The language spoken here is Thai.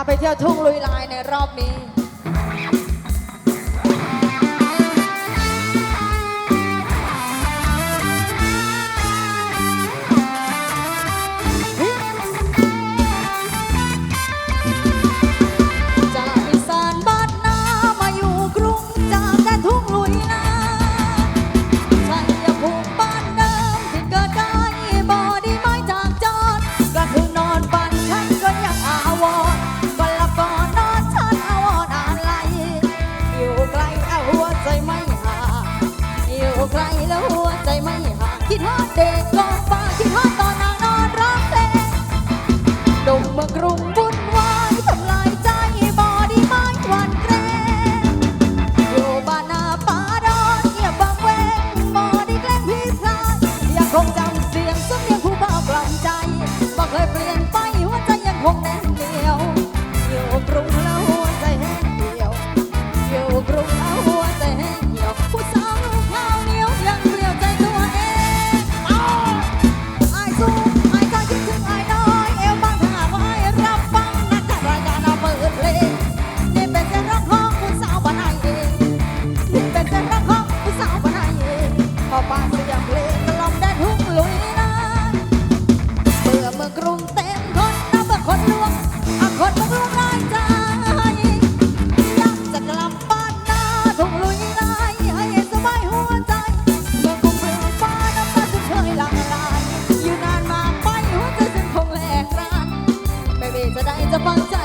พาไปเที่ยวทุ่งลุยลายในรอบนี้ ใครแล้วหัวใจไม่ห่าคิดฮอดเด็กก็ the.